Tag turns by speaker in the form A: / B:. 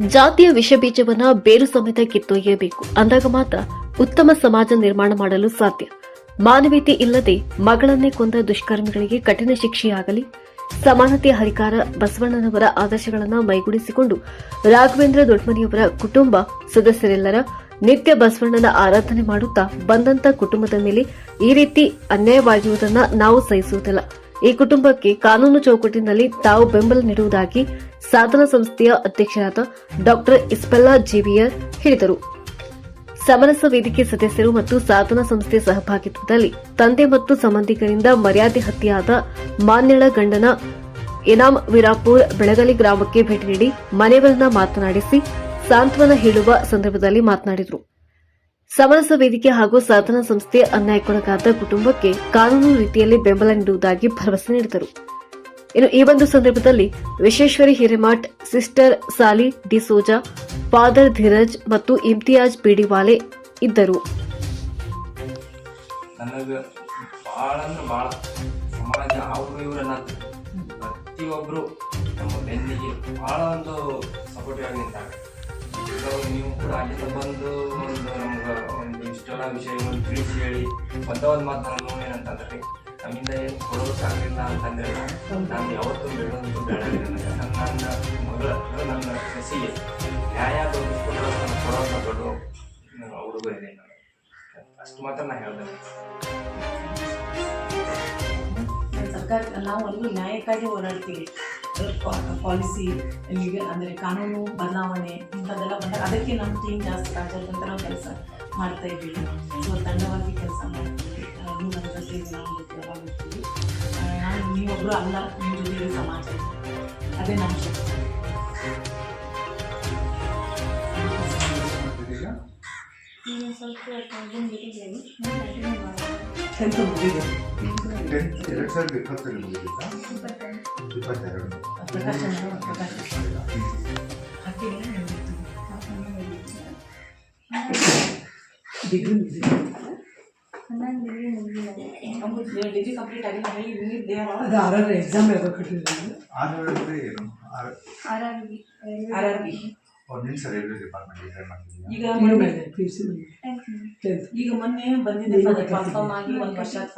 A: ಜಾತಿಯ ವಿಷಬೀಜವನ್ನ ಬೇರು ಸಮೇತ ಕಿತ್ತೊಯ್ಯಬೇಕು. ಅಂದಾಗ ಮಾತ್ರ ಉತ್ತಮ ಸಮಾಜ ನಿರ್ಮಾಣ ಮಾಡಲು ಸಾಧ್ಯ. ಮಾನವೀಯತೆ ಇಲ್ಲದೆ ಮಗಳನ್ನೇ ಕೊಂದ ದುಷ್ಕರ್ಮಿಗಳಿಗೆ ಕಠಿಣ ಶಿಕ್ಷೆಯಾಗಲಿ, ಸಮಾನತೆಯ ಹರಿಕಾರ ಬಸವಣ್ಣನವರ ಆದರ್ಶಗಳನ್ನು ಮೈಗೂಡಿಸಿಕೊಂಡು ರಾಘವೇಂದ್ರ ದೊಡ್ಮನಿಯವರ ಕುಟುಂಬ ಸದಸ್ಯರೆಲ್ಲರ ನಿತ್ಯ ಬಸವಣ್ಣನ ಆರಾಧನೆ ಮಾಡುತ್ತಾ ಬಂದಂತ ಕುಟುಂಬದ ಮೇಲೆ ಈ ರೀತಿ ಅನ್ಯಾಯವಾಗಿರುವುದನ್ನು ನಾವು ಸಹಿಸುವುದಿಲ್ಲ. ಈ ಕುಟುಂಬಕ್ಕೆ ಕಾನೂನು ಚೌಕಟ್ಟಿನಲ್ಲಿ ತಾವು ಬೆಂಬಲ ನೀಡುವುದಾಗಿ ಸಾಧನ ಸಂಸ್ಥೆಯ ಅಧ್ಯಕ್ಷರಾದ ಡಾಕ್ಟರ್ ಇಸ್ಪೆಲ್ಲಾ ಜೇವಿಯರ್ ಹೇಳಿದರು. ಸಮರಸ ವೇದಿಕೆ ಸದಸ್ಯರು ಮತ್ತು ಸಾಧನ ಸಂಸ್ಥೆ ಸಹಭಾಗಿತ್ವದಲ್ಲಿ ತಂದೆ ಮತ್ತು ಸಂಬಂಧಿಕರಿಂದ ಮರ್ಯಾದೆ ಹತ್ಯೆಯಾದ ಮಾನ್ಯಳ ಗಂಡನ ಇನಾಮ್ ವಿರಾಪುರ್ ಬೆಳಗಲಿ ಗ್ರಾಮಕ್ಕೆ ಭೇಟಿ ನೀಡಿ ಮನೆಯವರನ್ನ ಮಾತನಾಡಿಸಿ, ಸಾಂತ್ವನ ಹೇಳುವ ಸಂದರ್ಭದಲ್ಲಿ ಮಾತನಾಡಿದರು. ಸಮರಸ ವೇದಿಕೆ ಹಾಗೂ ಸಾಧನಾ ಸಂಸ್ಥೆ ಅನ್ಯಾಯಕ್ಕೊಳಗಾದ ಕುಟುಂಬಕ್ಕೆ ಕಾನೂನು ರೀತಿಯಲ್ಲಿ ಬೆಂಬಲ ನೀಡುವುದಾಗಿ ಭರವಸೆ ನೀಡಿದರು. ಇನ್ನು ಈ ಒಂದು ಸಂದರ್ಭದಲ್ಲಿ ವಿಶ್ವೇಶ್ವರಿ ಹಿರೇಮಠ್, ಸಿಸ್ಟರ್ ಸಾಲಿ ಡಿಸೋಜಾ ಫಾದರ್ ಧೀರಜ್ ಮತ್ತು ಇಮ್ತಿಯಾಜ್ ಬಿಡಿವಾಲೆ ಇದ್ದರು.
B: ಪ್ರತಿಯೊಬ್ಬರು ನಮ್ಮ ಬೆನ್ನಿಗೆ ಬಹಳ ಒಂದು ಸಪೋರ್ಟಿವ್ ಆಗಿ ನೀವು ಕೂಡ ಅಲ್ಲಿಂದ ಬಂದು ಒಂದು ನಮ್ಗೆ ಒಂದು ಇಷ್ಟೆಲ್ಲ ವಿಷಯಗಳು ತಿಳಿಸಿ ಹೇಳಿ. ಒಂದ ಒಂದು ಮಾತು ನಾನು ಏನಂತಂದ್ರೆ ನಮ್ಮಿಂದ ಏನು ಕೊಡೋಕ್ಕಾಗಲಿಲ್ಲ ಅಂತಂದ್ರೆ, ನಾನು ಯಾವತ್ತೂ ಬೇಡೋದು ಬೇಡ. ನನಗೆ ನನ್ನ ನನ್ನ ಮಗಳ ನನ್ನ ಸಸಿಗೆ ನ್ಯಾಯ ನಾನು ಕೊಡೋಂಥ ದೊಡ್ಡ ಹುಡುಗರಿದೆ ನಾನು. ಅಷ್ಟು ಮಾತ್ರ ನಾನು ಹೇಳ್ದೆ.
C: ಸರ್ಕಾರ, ನಾವು ಅಲ್ಲಿ ನ್ಯಾಯಕ್ಕಾಗಿ ಹೋರಾಡ್ತೀವಿ. ಪಾಲಿಸಿ ಲೀಗಲ್ ಅಂದರೆ ಕಾನೂನು ಬದಲಾವಣೆ ಇಂಥದ್ದೆಲ್ಲ ಬಂದಾಗ ಅದಕ್ಕೆ ನಮ್ಮ ಟೀಮ್ ಜಾಸ್ತಿ ರಾಜ್ಯಾದ್ಯಂತ ಕೆಲಸ ಮಾಡ್ತಾ ಇದ್ದೀವಿ. ಸೊ ತಂಡವಾಗಿ ಕೆಲಸ ಮಾಡ್ತೀವಿ. ನೀವು ನಾನು ನೀವೊಬ್ಬರು ಅಲ್ಲ, ನಿಮ್ಮ ಜೊತೆಗೆ ಸಮಾಜ. ಅದೇ ನಮ್ಮ ಶಕ್ತಿ. ಟೆಂತ್ ಮುಗಿದಿದೆ
D: ಟೆಂತ್ ಎರಡು ಸಾವಿರದ ಇಪ್ಪತ್ತರಲ್ಲಿ ಮುಗಿದಿದ್ದ
E: ಇಪ್ಪತ್ತೆರಡು
D: ಇಪ್ಪತ್ತೆರಡು
C: ಪ್ರಕಾಶನ ಪ್ರಕಾಶ ಹಾಕಿಲ್ಲ ಡಿಗ್ರಿ ಮುಗಿದಿದೆ
E: ಹನ್ನೊಂದು ಡಿಗ್ರಿ ಮುಗಿದಿದೆ
C: ಡಿಗ್ರಿ ಕಂಪ್ಲೀಟ್ ಆಗಿ ನನಗೆ ಯೂನಿಟ್ ದೇ
F: ಅದು ಆರ್ ಆರ್ ಎಕ್ಸಾಮ್ ಯಾವಾಗ ಕಟ್ಟಿದ್ರು
D: ಆರು ಅಂದ್ರೆ ಏನು ಆರು
E: R R B
C: R R B
D: ಒಂದು ನಿಮಿಷ ರೈಲ್ವೆ ಡಿಪಾರ್ಟ್ಮೆಂಟ್ ಟ್ರೈ ಮಾಡ್ತಿದ್ದೀನಿ
C: ಈಗ
F: ಏನು
C: ಮೊನ್ನೆ
F: ಮೇಲೆ ಪಿ ಯು ಸಿ ಟೆಂತ್
C: ಈಗ ಮೊನ್ನೆ ಬಂದಿದೆ ಕನ್ಫರ್ಮ್ ಆಗಿ ಒಂದು ವರ್ಷ ಆಯ್ತು